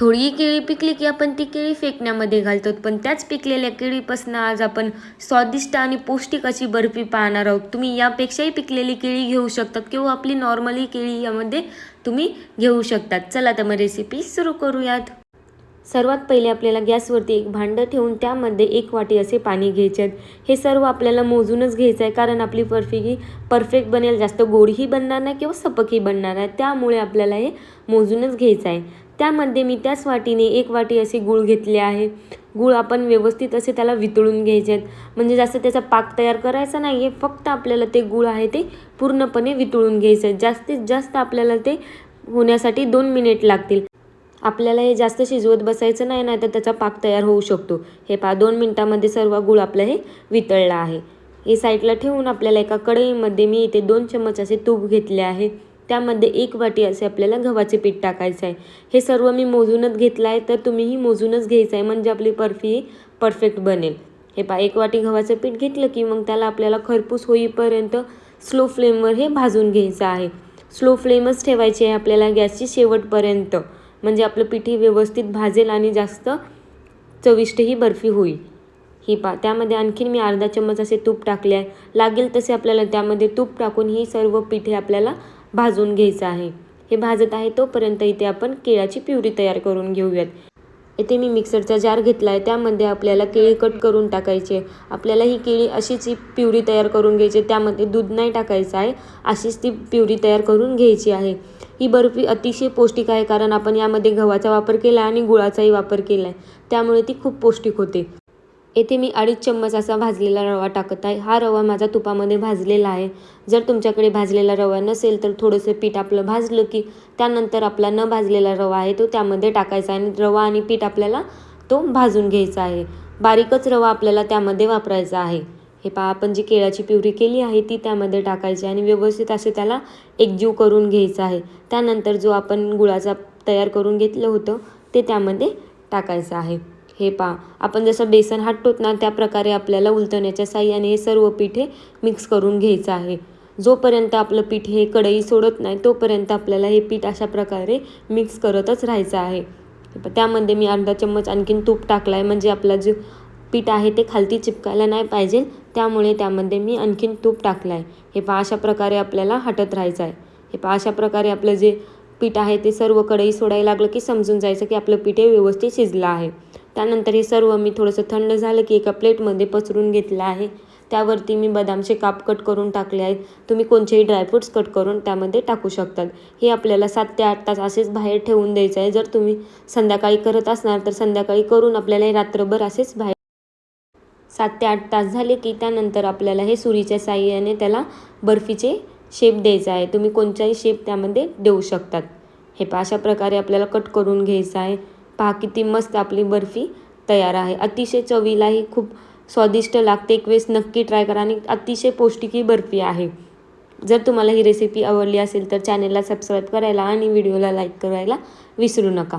थोडी केळी पिकली की आपण ती केळी फेकण्यामध्ये घालतो. पण त्याच पिकलेल्या केळीपासून आज आपण स्वादिष्ट आणि पौष्टिक अशी बर्फी पाहणार आहोत. तुम्ही यापेक्षाही पिकलेली केळी घेऊ शकतात किंवा आपली नॉर्मली केळी यामध्ये तुम्ही घेऊ शकतात. चला तर मग रेसिपी सुरू करूयात. सर्वात पहिले आपल्याला गॅसवरती एक भांडं ठेवून त्यामध्ये एक वाटी असे पाणी घ्यायचे आहेत हे सर्व आपल्याला मोजूनच घ्यायचं आहे कारण आपली बर्फी ही परफेक्ट बनेल. जास्त गोडही बनणार नाही किंवा सपकही बनणार आहे त्यामुळे आपल्याला हे मोजूनच घ्यायचं आहे. त्यामध्ये मी त्याच वाटीने एक वाटी असे गूळ घेतले आहे. गूळ आपण व्यवस्थित असे त्याला वितळून घ्यायचे आहेत. म्हणजे जास्त त्याचा पाक तयार करायचा नाही आहे फक्त आपल्याला ते गूळ आहे ते पूर्णपणे वितळून घ्यायचं आहे जास्तीत जास्त आपल्याला ते होण्यासाठी दोन मिनिट लागतील. आपल्याला हे जास्त शिजवत बसायचं नाही नाही तर त्याचा पाक तयार होऊ शकतो. हे पहा दोन मिनटामध्ये सर्व गूळ आपलं हे वितळलं आहे. हे साईडला ठेवून आपल्याला एका कढईमध्ये मी इथे दोन चम्मच असे तूप घेतले आहे. त्यामध्ये एक वाटी असे आपल्याला गव्हाचे पीठ टाकायचं आहे. हे सर्व मी मोजूनच घेतलं आहे तर तुम्हीही मोजूनच घ्यायचं आहे म्हणजे आपली बर्फी ही परफेक्ट बनेल. हे पा एक वाटी गव्हाचं पीठ घेतलं की मग त्याला आपल्याला खरपूस होईपर्यंत स्लो फ्लेमवर हे भाजून घ्यायचं आहे. स्लो फ्लेमच ठेवायची आहे आपल्याला गॅसची शेवटपर्यंत. म्हणजे आपलं पीठ व्यवस्थित भाजेल आणि जास्त चविष्ट ही बर्फी होईल. ही पा त्यामध्ये आणखीन मी अर्धा चम्मच असे तूप टाकले आहे. लागेल तसे आपल्याला त्यामध्ये तूप टाकून ही सर्व पिठे आपल्याला भाजून घ्यायचं आहे. हे भाजत आहे तोपर्यंत इथे आपण केळाची प्युरी तयार करून घेऊयात. इथे मी मिक्सरचा जार घेतला आहे त्यामध्ये आपल्याला केळी कट करून टाकायची. आहे आपल्याला ही केळी अशीच ही प्युरी तयार करून घ्यायची. त्यामध्ये दूध नाही टाकायचं आहे. अशीच ती प्युरी तयार करून घ्यायची आहे. ही बर्फी अतिशय पौष्टिक आहे कारण आपण यामध्ये गव्हाचा वापर केला आहे आणि गुळाचाही वापर केला आहे त्यामुळे ती खूप पौष्टिक होते. येथे मी अडीच चम्मच असा भाजलेला रवा टाकत आहे. हा रवा माझा तुपामध्ये भाजलेला आहे. जर तुमच्याकडे भाजलेला रवा नसेल तर थोडंसं पीठ आपलं भाजलं की त्यानंतर आपला न भाजलेला रवा आहे तो त्यामध्ये टाकायचा आहे आणि रवा आणि पीठ आपल्याला तो भाजून घ्यायचा आहे. बारीकच रवा आपल्याला त्यामध्ये वापरायचा आहे. हे पहा आपण जी केळाची पिवरी केली आहे ती त्यामध्ये टाकायची आणि व्यवस्थित असे त्याला एकजीव करून घ्यायचा आहे. त्यानंतर जो आपण गुळाचा तयार करून घेतलं होतं ते त्यामध्ये टाकायचं आहे. हे पहा. आपण जसं बेसन हटतोत ना त्या प्रकारे आपल्याला उलटण्याच्या साह्याने हे सर्व पीठ हे मिक्स करून घ्यायचं आहे. जोपर्यंत आपलं पीठ हे कढई सोडत नाही तोपर्यंत आपल्याला हे पीठ अशा प्रकारे मिक्स करतच राहायचं आहे. त्यामध्ये मी अर्धा चम्मच आणखीन तूप टाकला आहे म्हणजे आपला जे पीठ आहे ते खालती चिपकायला नाही पाहिजे. त्यामुळे त्यामध्ये मी आणखीन तूप टाकलं आहे हे पहा अशा प्रकारे आपल्याला हटत राहायचं आहे. हे पहा अशा प्रकारे आपलं जे पीठ आहे ते सर्व कढई सोडायला लागलं की समजून जायचं की आपलं पीठ हे व्यवस्थित शिजलं आहे. त्यानंतर हे सर्व मी थोडंसं थंड झालं की एका प्लेटमध्ये पसरून घेतलं आहे. त्यावरती मी बदामचे काप कट करून टाकले आहेत. तुम्ही कोणतेही ड्रायफ्रूट्स कट करून त्यामध्ये टाकू शकतात. हे आपल्याला सात ते आठ तास असेच बाहेर ठेवून द्यायचं आहे. जर तुम्ही संध्याकाळी करत असणार तर संध्याकाळी करून आपल्याला हे रात्रभर असेच बाहेर सात ते आठ तास झाले की त्यानंतर आपल्याला हे सुरीच्या साह्याने त्याला बर्फीचे शेप द्यायचा आहे. तुम्ही कोणताही शेप त्यामध्ये देऊ शकतात. हे पहा अशा प्रकारे आपल्याला कट करून घ्यायचं आहे. पहा किती मस्त आपली बर्फी तयार आहे. अतिशय चवीलाही खूप स्वादिष्ट लागते. एक वेळेस नक्की ट्राय करा आणि अतिशय पौष्टिक ही बर्फी आहे. जर तुम्हाला ही रेसिपी आवडली असेल तर चॅनेलला सबस्क्राईब करायला आणि व्हिडिओला लाईक करायला विसरू नका.